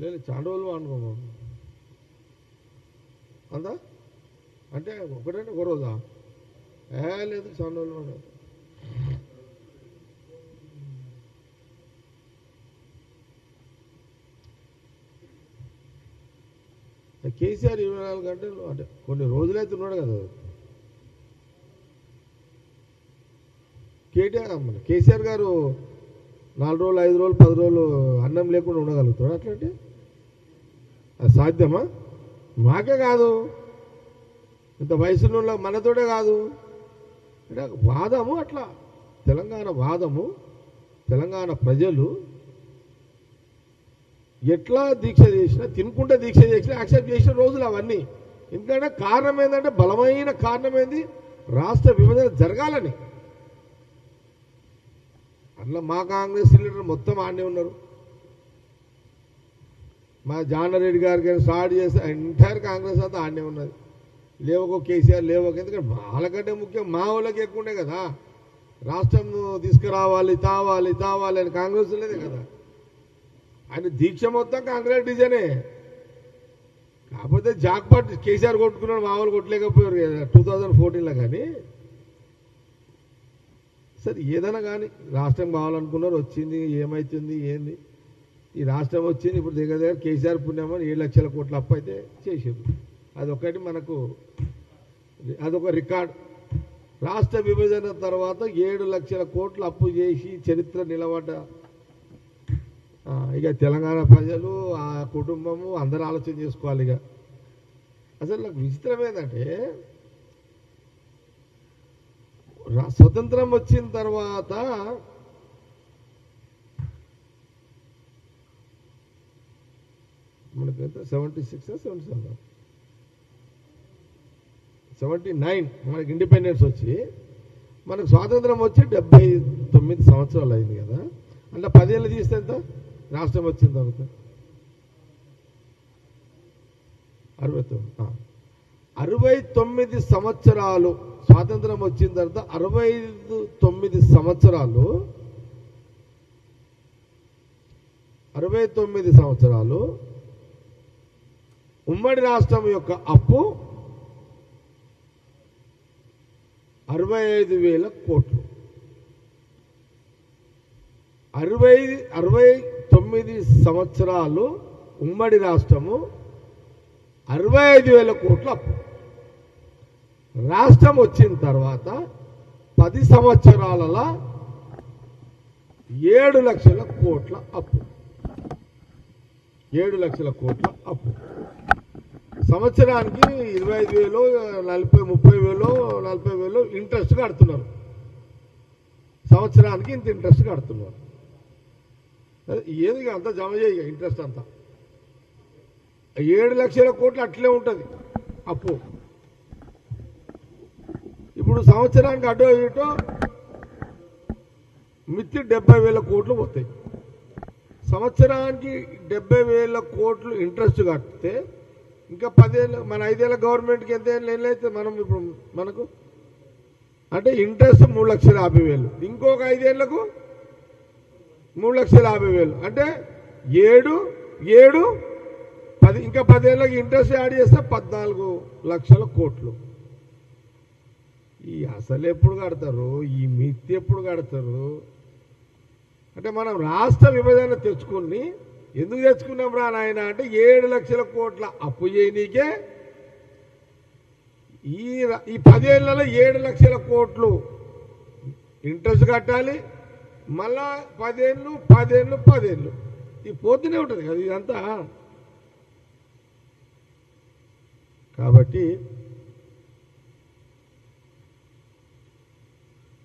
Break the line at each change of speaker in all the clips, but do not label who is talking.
లేదు చాలా రోజులు అనుకోము అంతా? అంటే ఒకటంటే ఒక రోజా? ఏ లేదు చాలా రోజులు కేసీఆర్ ఇరవై నాలుగు గంటలు అంటే కొన్ని రోజులైతే ఉన్నాడు కదా. కేటీఆర్ మన కేసీఆర్ గారు నాలుగు రోజులు ఐదు రోజులు పది రోజులు అన్నం లేకుండా ఉండగలుగుతాడు అట్లాంటి? అది సాధ్యమా మాకే కాదు. ఇంత వయసులో ఉన్న కాదు. అంటే వాదము అట్లా. తెలంగాణ వాదము తెలంగాణ ప్రజలు ఎట్లా దీక్ష చేసినా తినుకుంటే దీక్ష చేసినా యాక్సెప్ట్ చేసిన రోజులు అవన్నీ. ఎందుకంటే కారణం ఏంటంటే బలమైన కారణం ఏంది రాష్ట్ర విభజన జరగాలని. అట్లా మా కాంగ్రెస్ లీడర్ మొత్తం ఆడనే ఉన్నారు. మా జానారెడ్డి గారికి స్టార్ట్ చేస్తే ఎంటైర్ కాంగ్రెస్ అంతా ఆడనే ఉన్నది. లేవకో కేసీఆర్ లేవకో ఎందుకంటే వాళ్ళకంటే ముఖ్యం మా వాళ్ళకి ఎక్కువ ఉండే కదా. రాష్ట్రం తీసుకురావాలి తావాలి తావాలి అని కాంగ్రెస్ లేదే కదా. ఆయన దీక్ష మొత్తం కాంగ్రెస్ డిజైనే. కాకపోతే జాక్పాట్ కేసీఆర్ కొట్టుకున్నాడు మా వాళ్ళు కొట్టలేకపోయారు కదా టూ థౌజండ్ ఫోర్టీన్లో కానీ. సరే ఏదైనా కానీ రాష్ట్రం కావాలనుకున్నారు వచ్చింది ఏమవుతుంది ఏంది? ఈ రాష్ట్రం వచ్చింది ఇప్పుడు దగ్గర దగ్గర కేసీఆర్ పుణ్యమని ఏడు లక్షల కోట్ల అప్పు అయితే చేసారు అదొకటి మనకు అదొక రికార్డ్. రాష్ట్ర విభజన తర్వాత ఏడు లక్షల కోట్లు అప్పు చేసి చరిత్ర నిలబడ్డ ఇక తెలంగాణ ప్రజలు ఆ కుటుంబము అందరూ ఆలోచన చేసుకోవాలి ఇక. అసలు నాకు విచిత్రం ఏంటంటే స్వతంత్రం వచ్చిన తర్వాత మనకి ఎంత? Seventy six seventy seven seventy nine మనకి ఇండిపెండెన్స్ వచ్చి మనకు స్వాతంత్రం వచ్చి డెబ్బై తొమ్మిది సంవత్సరాలు అయింది కదా. అంటే పదేళ్ళు తీస్తే ఎంత? రాష్ట్రం వచ్చిన తర్వాత అరవై తొమ్మిది అరవై తొమ్మిది సంవత్సరాలు స్వాతంత్రం వచ్చిన తర్వాత అరవై ఐదు తొమ్మిది సంవత్సరాలు అరవై తొమ్మిది సంవత్సరాలు ఉమ్మడి రాష్ట్రం యొక్క అప్పు అరవై ఐదు వేల కోట్లు. అరవై అరవై తొమ్మిది సంవత్సరాలు ఉమ్మడి రాష్ట్రము అరవై ఐదు వేల కోట్ల అప్పు. రాష్ట్రం వచ్చిన తర్వాత పది సంవత్సరాలలో ఏడు లక్షల కోట్ల అప్పు. ఏడు లక్షల కోట్ల అప్పు. సంవత్సరానికి ఇరవై ఐదు వేలు నలభై ముప్పై వేలు నలభై వేలు ఇంట్రెస్ట్ కడుతున్నారు. సంవత్సరానికి ఇంత ఇంట్రెస్ట్ కడుతున్నారు. ఏది అంతా జమ చేయ ఇంట్రెస్ట్ అంతా. ఏడు లక్షల కోట్లు అట్లే ఉంటుంది అప్పు. ఇప్పుడు సంవత్సరానికి అటో ఇటో మిత్తి డెబ్బై వేల కోట్లు పోతాయి. సంవత్సరానికి డెబ్బై వేల కోట్లు ఇంట్రెస్ట్ కడితే ఇంకా పదేళ్ళు మన ఐదేళ్ళ గవర్నమెంట్కి ఎంత ఏళ్ళు అయితే మనం ఇప్పుడు మనకు అంటే ఇంట్రెస్ట్ మూడు లక్షల యాభై వేలు. ఇంకొక ఐదేళ్ళకు మూడు లక్షల యాభై వేలు. అంటే ఏడు ఏడు పది ఇంకా పదేళ్ళకి ఇంట్రెస్ట్ యాడ్ చేస్తే పద్నాలుగు లక్షల కోట్లు. ఈ అసలు ఎప్పుడు కడతారు? ఈ మిత్తి ఎప్పుడు కడతారు? అంటే మనం రాష్ట్ర విభజన తెచ్చుకుని ఎందుకు తెచ్చుకున్నాం రా నాయన అంటే ఏడు లక్షల కోట్ల అప్పు చేయనీకే ఈ ఈ పదేళ్ళలో ఏడు లక్షల కోట్లు ఇంట్రెస్ట్ కట్టాలి మళ్ళా పదేళ్ళు పదేళ్ళు పదేళ్ళు. ఇది పోతూనే ఉంటుంది కదా ఇదంతా. కాబట్టి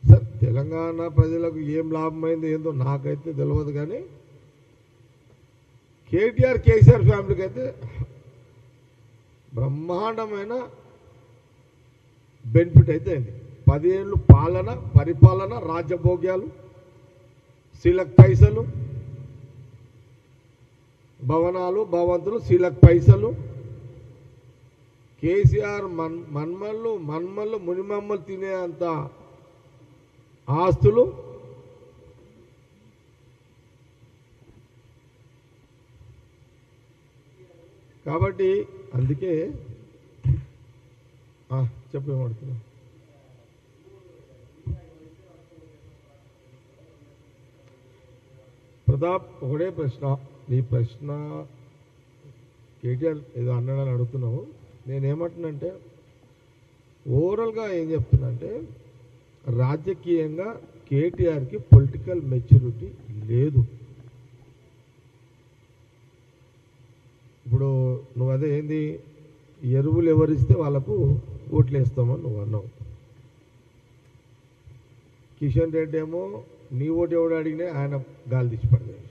సార్ తెలంగాణ ప్రజలకు ఏం లాభమైందో ఏందో నాకైతే తెలియదు కానీ కేటీఆర్ కేసీఆర్ ఫ్యామిలీకి అయితే బ్రహ్మాండమైన బెనిఫిట్ అయితే అయింది. పదేళ్ళు పాలన పరిపాలన రాజ్యభోగ్యాలు శీలక్ పైసలు భవనాలు భవంతులు శీలక్ పైసలు కేసీఆర్ మన్ మన్మల్లు మన్మల్లు మునిమమ్మలు తినే అంత ఆస్తులు కాబట్టి అందుకే ఆ, చెప్పేమడుతున్నా ప్రతాప్ ఒకటే ప్రశ్న. నీ ప్రశ్న కేటీఆర్ ఏదో అన్నాడని అడుగుతున్నావు. నేనేమంటున్నానంటే ఓవరాల్గా ఏం చెప్తున్నంటే రాజకీయంగా కేటీఆర్కి పొలిటికల్ మెచ్యూరిటీ లేదు. ఇప్పుడు నువ్వు అదే ఏంది? ఎరువులు ఎవరిస్తే వాళ్ళకు ఓట్లు వేస్తామని నువ్వు అన్నావు. కిషన్ రెడ్డి ఏమో నీ ఓటు ఎవడు అడిగినా ఆయన గాలి తీసి పడలేదు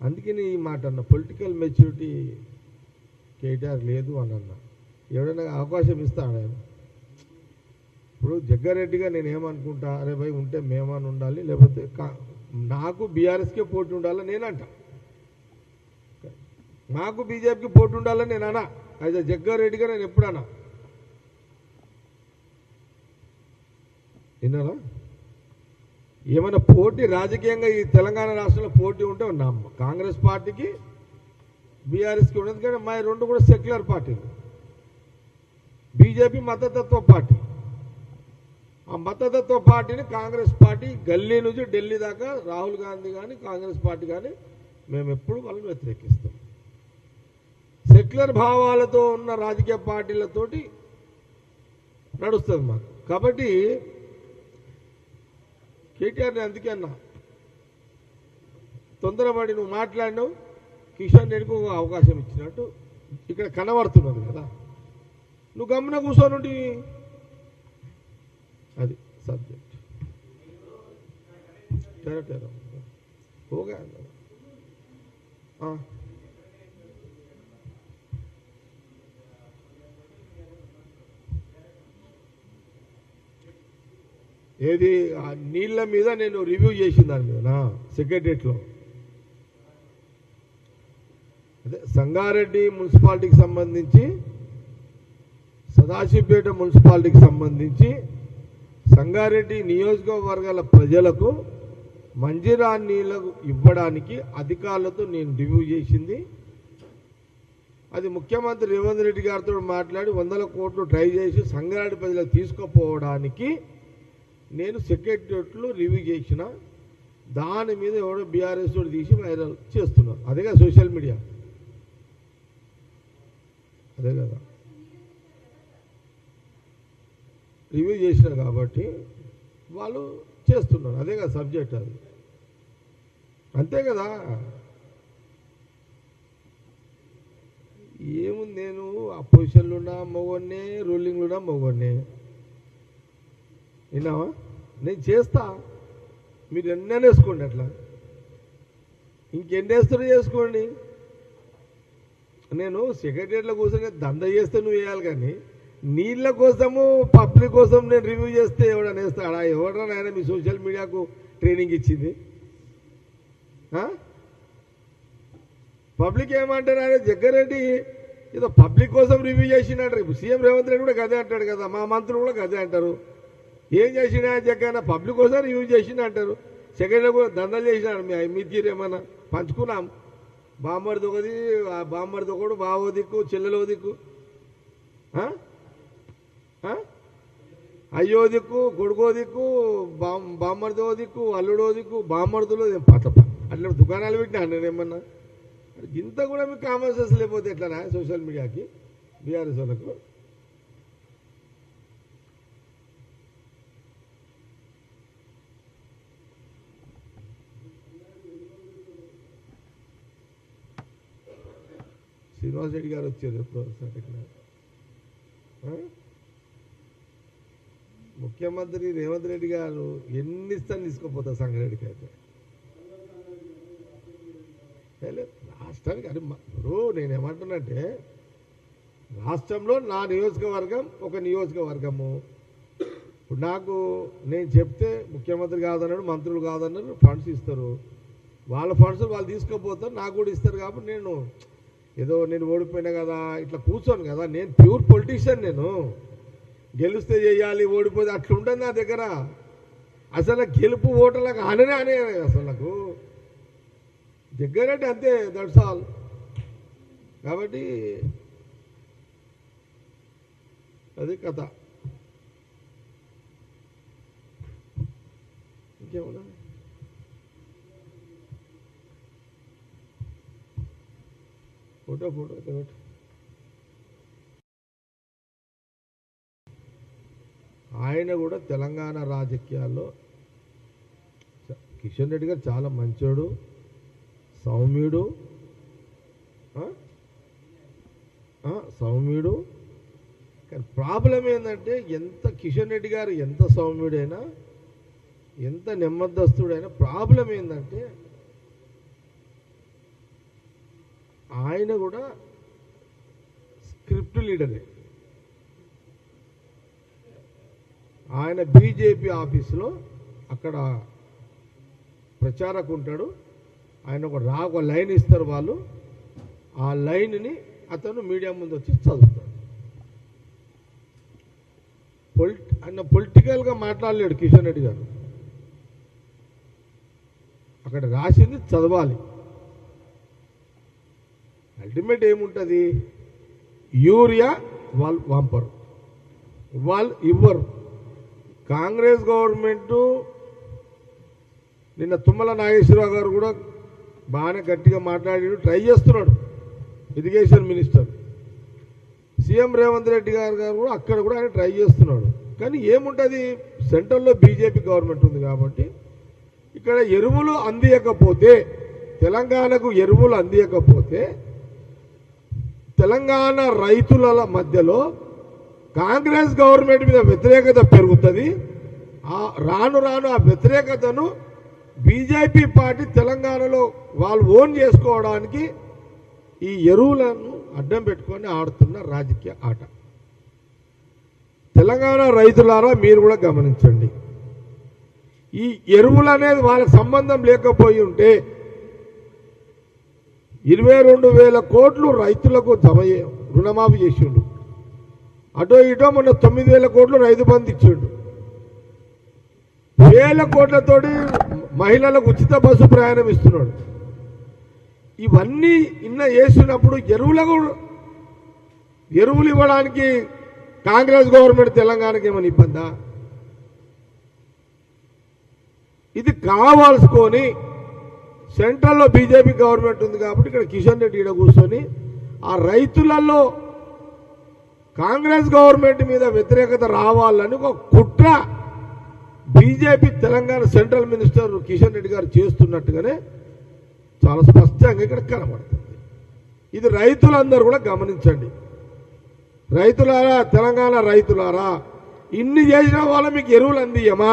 అందుకని ఈ మాట అన్న పొలిటికల్ మెచ్యూరిటీ కేటీఆర్ లేదు అని అన్న. ఎవడైనా అవకాశం ఇస్తాడు ఆయన? ఇప్పుడు జగ్గారెడ్డిగా నేను ఏమనుకుంటా అరే భయ్ ఉంటే మేమని ఉండాలి లేకపోతే నాకు బీఆర్ఎస్కే పోటీ ఉండాలని నేను నాకు బీజేపీకి పోటీ ఉండాలని నేను అనా యాజ్ అ జగ్గారెడ్డిగా నేను ఎప్పుడు అనా విన్నారా? ఏమైనా పోటీ రాజకీయంగా ఈ తెలంగాణ రాష్ట్రంలో పోటీ ఉంటే నా కాంగ్రెస్ పార్టీకి బీఆర్ఎస్కి ఉండదు. కానీ మా రెండు కూడా సెక్యులర్ పార్టీలు. బీజేపీ మతతత్వ పార్టీ. ఆ మతతత్వ పార్టీని కాంగ్రెస్ పార్టీ గల్లీ నుంచి ఢిల్లీ దాకా రాహుల్ గాంధీ కానీ కాంగ్రెస్ పార్టీ కానీ మేము ఎప్పుడు వాళ్ళని వ్యతిరేకిస్తాం. సెక్యులర్ భావాలతో ఉన్న రాజకీయ పార్టీలతోటి నడుస్తుంది మాకు. కాబట్టి కేటీఆర్ని అందుకే అన్నా. తొందరపడి నువ్వు మాట్లాడినావు కిషన్ రెడ్డికి ఒక అవకాశం ఇచ్చినట్టు ఇక్కడ కనబడుతున్నది కదా. నువ్వు గమ్మున కూర్చొని అది సబ్జెక్ట్. చలో ఏది ఆ. నీళ్ళ మీద నేను రివ్యూ చేసిన దాని మీద నా సెక్రటరియట్లో అదే సంగారెడ్డి మున్సిపాలిటీకి సంబంధించి సదాశివపేట మున్సిపాలిటీకి సంబంధించి సంగారెడ్డి నియోజకవర్గాల ప్రజలకు మంజిరా నీళ్ళు ఇవ్వడానికి అధికారులతో నేను రివ్యూ చేసింది. అది ముఖ్యమంత్రి రేవంత్ రెడ్డి గారితో మాట్లాడి వందల కోట్లు ట్రై చేసి సంగారెడ్డి ప్రజలకు తీసుకుపోవడానికి నేను సెక్రటరియట్లు రివ్యూ చేసిన. దాని మీద ఎవడో బీఆర్ఎస్ తీసి వైరల్ చేస్తున్నారు. అదే సోషల్ మీడియా. అదే కదా. రివ్యూ చేసినా కాబట్టి వాళ్ళు చేస్తున్నారు. అదే కదా సబ్జెక్ట్ అది. అంతే కదా? ఏముంది నేను? అపోజిషన్లో ఉన్నా మగవాడినే రూలింగ్లు ఉన్నా మగవాడినే విన్నావా? నేను చేస్తా. మీరు ఎన్నైనా వేసుకోండి అట్లా. ఇంకెన్ని వేస్తారో చేసుకోండి. నేను సెక్రటరీలో కూర్చొని దంద చేస్తే నువ్వు వేయాలి కానీ నీళ్ళ కోసము పబ్లిక్ కోసం నేను రివ్యూ చేస్తే ఎవడన్నా వేస్తాడా? ఎవడన్నా ఆయన మీ సోషల్ మీడియాకు ట్రైనింగ్ ఇచ్చింది? పబ్లిక్ ఏమంటారు ఆయన జగ్గారెడ్డి ఏదో పబ్లిక్ కోసం రివ్యూ చేసినాడు సీఎం రేవంత్ రెడ్డి కూడా గదే అంటాడు కదా మా మంత్రులు కూడా గదే అంటారు. ఏం చేసినా జగ్గన్న పబ్లిక్ కోసం రివ్యూ చేసిండు అంటారు. సెకండ్ కూడా దందలు చేసినాడు మీ మీ ఏమన్నా? పంచుకున్నాం. బామ్మడిది ఒకది ఆ బామ్మడిది ఒకడు బావో దిక్కు చెల్లెలో దిక్కు. అయ్యో దిక్కు కొడుకో దిక్కు బామ్ బామ్మడిదో దిక్కు అల్లుడో దిక్కు బామ్మర్దులో పత అట్లా దుకాణాలు పెట్టినా నేను ఏమన్నా? ఇంత కూడా మీకు కామన్ సెన్స్ లేకపోతే ఎట్లా సోషల్ మీడియాకి బీఆర్ఎస్ వాళ్ళకు? శ్రీనివాస్ రెడ్డి గారు వచ్చారు ఎప్పుడు వస్తారు ఇక్కడ ముఖ్యమంత్రి రేవంత్ రెడ్డి గారు ఎన్ని ఇస్తాను తీసుకోపోతారు సంగారెడ్డికి అయితే? రాష్ట్రానికి అది మ- నేను ఏమంటున్నంటే రాష్ట్రంలో నా నియోజకవర్గం ఒక నియోజకవర్గము. ఇప్పుడు నాకు నేను చెప్తే ముఖ్యమంత్రి కాదన్నాడు మంత్రులు కాదన్నారు ఫండ్స్ ఇస్తారు. వాళ్ళ ఫండ్స్ వాళ్ళు తీసుకోపోతారు నాకు కూడా ఇస్తారు కాబట్టి నేను ఏదో నేను ఓడిపోయినా కదా ఇట్లా కూర్చోను కదా నేను ప్యూర్ పొలిటీషియన్ నేను. గెలిస్తే చేయాలి ఓడిపోతే అట్లా ఉంటుంది నా దగ్గర. అసలు గెలుపు ఓటర్లకు అననే అనే అసలు నాకు దగ్గరంటే అంతే దట్స్ ఆల్ కాబట్టి అది కథ. ఇంకేమన్నా ఫోటో ఫోటో ఆయన కూడా తెలంగాణ రాజకీయాల్లో కిషన్ రెడ్డి గారు చాలా మంచోడు సౌమ్యుడు సౌమ్యుడు. కానీ ప్రాబ్లం ఏంటంటే ఎంత కిషన్ రెడ్డి గారు ఎంత సౌమ్యుడైనా ఎంత నెమ్మదస్తుడైనా ప్రాబ్లం ఏంటంటే ఆయన కూడా స్క్రిప్ట్ లీడరే. ఆయన బీజేపీ ఆఫీసులో అక్కడ ప్రచారకు ఉంటాడు. ఆయన ఒక రా ఒక లైన్ ఇస్తారు వాళ్ళు. ఆ లైన్ని అతను మీడియా ముందు వచ్చి చదువుతాడు. పొలిట్ ఆయన పొలిటికల్గా మాట్లాడలేడు కిషన్ రెడ్డి గారు. అక్కడ రాసింది చదవాలి. అల్టిమేట్ ఏముంటుంది? యూరియా వాళ్ళు పంపరు వాళ్ళు ఇవ్వరు. కాంగ్రెస్ గవర్నమెంటు నిన్న తుమ్మల నాగేశ్వరరావు గారు కూడా బాగానే గట్టిగా మాట్లాడి ట్రై చేస్తున్నాడు. Irrigation minister. CM Revanth Reddy garu garu కూడా అక్కడ కూడా ఆయన ట్రై చేస్తున్నాడు. కానీ ఏముంటుంది? సెంట్రల్లో బీజేపీ గవర్నమెంట్ ఉంది కాబట్టి ఇక్కడ ఎరువులు అందియకపోతే తెలంగాణకు ఎరువులు అందియకపోతే తెలంగాణ రైతుల మధ్యలో కాంగ్రెస్ గవర్నమెంట్ మీద వ్యతిరేకత పెరుగుతుంది. ఆ రాను రాను ఆ వ్యతిరేకతను బీజేపీ పార్టీ తెలంగాణలో వాళ్ళు ఓన్ చేసుకోవడానికి ఈ ఎరువులను అడ్డం పెట్టుకొని ఆడుతున్న రాజకీయ ఆట. తెలంగాణ రైతులారా మీరు కూడా గమనించండి. ఈ ఎరువులు అనేది వాళ్ళకి సంబంధం లేకపోయి ఉంటే ఇరవై రెండు వేల కోట్లు రైతులకు జమ రుణమాఫీ చేసిండు. అటో ఇటో మొన్న తొమ్మిది వేల కోట్లు రైతు బంధు ఇచ్చిండు. వేల కోట్లతోటి మహిళలకు ఉచిత బస్సు ప్రయాణం ఇస్తున్నాడు. ఇవన్నీ ఇన్న చేసినప్పుడు ఎరువులకు ఎరువులు ఇవ్వడానికి కాంగ్రెస్ గవర్నమెంట్ తెలంగాణకి ఏమైనా ఇబ్బందా? ఇది కావాల్సుకొని సెంట్రల్లో బీజేపీ గవర్నమెంట్ ఉంది కాబట్టి ఇక్కడ కిషన్ రెడ్డి ఇక్కడ కూర్చొని ఆ రైతులలో కాంగ్రెస్ గవర్నమెంట్ మీద వ్యతిరేకత రావాలని ఒక కుట్ర BJP Telangana central minister Kishan Reddy garu చేస్తున్నట్టుగానే చాలా స్పష్టంగా ఇక్కడ కనబడుతుంది. ఇది రైతులందరూ కూడా గమనించండి. రైతులారా తెలంగాణ రైతులారా ఇన్ని చేసిన వాళ్ళ మీకు ఎరువులు అందియమా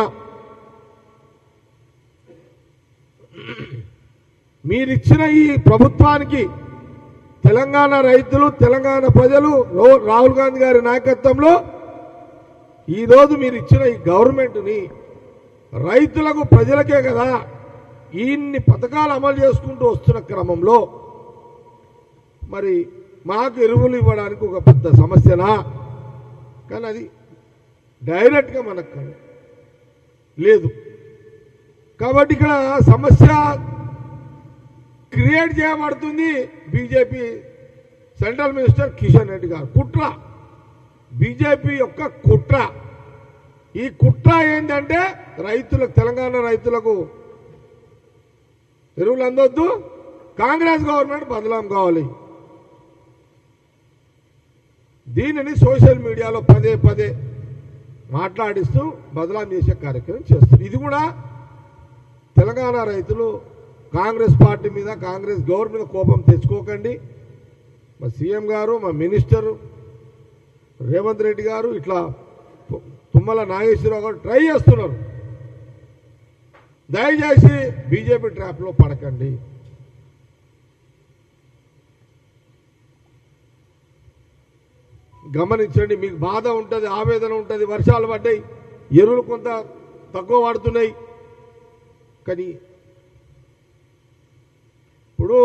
మీరిచ్చిన ఈ ప్రభుత్వానికి తెలంగాణ రైతులు తెలంగాణ ప్రజలు రాహుల్ గాంధీ గారి నాయకత్వంలో ఈరోజు మీరు ఇచ్చిన ఈ గవర్నమెంట్ని రైతులకు ప్రజలకే కదా ఇన్ని పథకాలు అమలు చేసుకుంటూ వస్తున్న క్రమంలో మరి మాకు ఎరువులు ఇవ్వడానికి ఒక పెద్ద సమస్యనా? కానీ అది డైరెక్ట్గా మనకు లేదు. కాబట్టి ఇక్కడ సమస్య క్రియేట్ చేయబడుతుంది BJP central minister Kishan Reddy garu. కుట్ర. బీజేపీ యొక్క కుట్ర. ఈ కుట్ర ఏంటంటే రైతులకు తెలంగాణ రైతులకు ఎరువులు అందొద్దు. కాంగ్రెస్ గవర్నమెంట్ బదలాం కావాలి. దీనిని సోషల్ మీడియాలో పదే పదే మాట్లాడిస్తూ బదలాం చేసే కార్యక్రమం చేస్తారు ఇది కూడా తెలంగాణ రైతులు కాంగ్రెస్ పార్టీ మీద కాంగ్రెస్ గవర్నమెంట్ మీద కోపం తెచ్చుకోకండి. మా సీఎం గారు మా మినిస్టర్ రేవంత్ రెడ్డి గారు ఇట్లా తుమ్మల నాగేశ్వరరావు గారు ట్రై చేస్తున్నారు. దయచేసి బీజేపీ ట్రాప్లో పడకండి. గమనించండి మీకు బాధ ఉంటుంది ఆవేదన ఉంటుంది వర్షాలు పడ్డాయి ఎరువులు కొంత తక్కువ పడుతున్నాయి కానీ ఇప్పుడు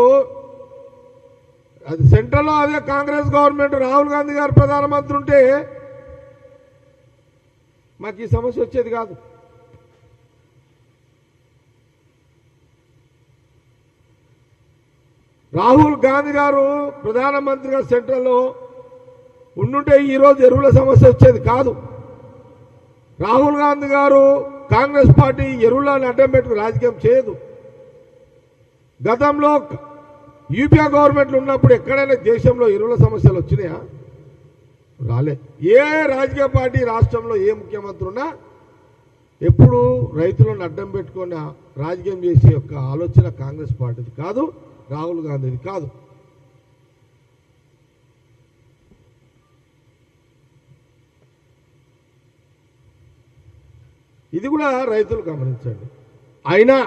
అది సెంట్రల్లో అదే కాంగ్రెస్ గవర్నమెంట్ రాహుల్ గాంధీ గారు ప్రధానమంత్రి ఉంటే మాకు ఈ సమస్య వచ్చేది కాదు. రాహుల్ గాంధీ గారు ప్రధానమంత్రిగా సెంట్రల్లో ఉండుంటే ఈరోజు ఎరువుల సమస్య వచ్చేది కాదు. రాహుల్ గాంధీ గారు కాంగ్రెస్ పార్టీ ఎరువులను అడ్డం పెట్టుకు రాజకీయం చేయదు. గతంలో యూపీఏ గవర్నమెంట్లు ఉన్నప్పుడు ఎక్కడైనా దేశంలో ఎరువుల సమస్యలు వచ్చినాయా? రాలే. ఏ రాజకీయ పార్టీ రాష్ట్రంలో ఏ ముఖ్యమంత్రి ఉన్నా ఎప్పుడు రైతులను అడ్డం పెట్టుకున్న రాజకీయం చేసే యొక్క ఆలోచన కాంగ్రెస్ పార్టీది కాదు రాహుల్ గాంధీది కాదు. ఇది కూడా రైతులు గమనించండి. అయినా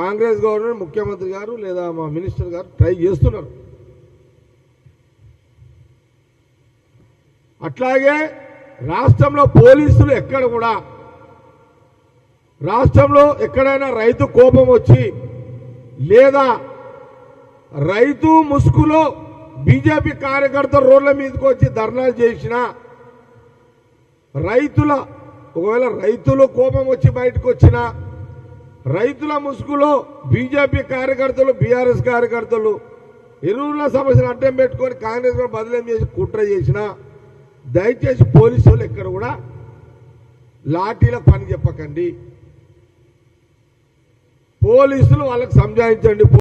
కాంగ్రెస్ గవర్నమెంట్ ముఖ్యమంత్రి గారు లేదా మా మినిస్టర్ గారు ట్రై చేస్తున్నారు. అట్లాగే రాష్ట్రంలో పోలీసులు ఎక్కడ కూడా రాష్ట్రంలో ఎక్కడైనా రైతు కోపం వచ్చి లేదా రైతు ముసుగులో బీజేపీ కార్యకర్తలు రోడ్ల మీదకి వచ్చి ధర్నాలు చేసినా రైతుల ఒకవేళ రైతులు కోపం వచ్చి బయటకు వచ్చినా రైతుల ముసుగులో బీజేపీ కార్యకర్తలు బీఆర్ఎస్ కార్యకర్తలు ఎరువుల సమస్యను అడ్డం పెట్టుకొని కాంగ్రెస్ బదిలీ చేసి కుట్ర చేసిన దయచేసి పోలీసు వాళ్ళు ఎక్కడ కూడా లాఠీల పని చెప్పకండి. పోలీసులు వాళ్ళకి సంజాయించండి.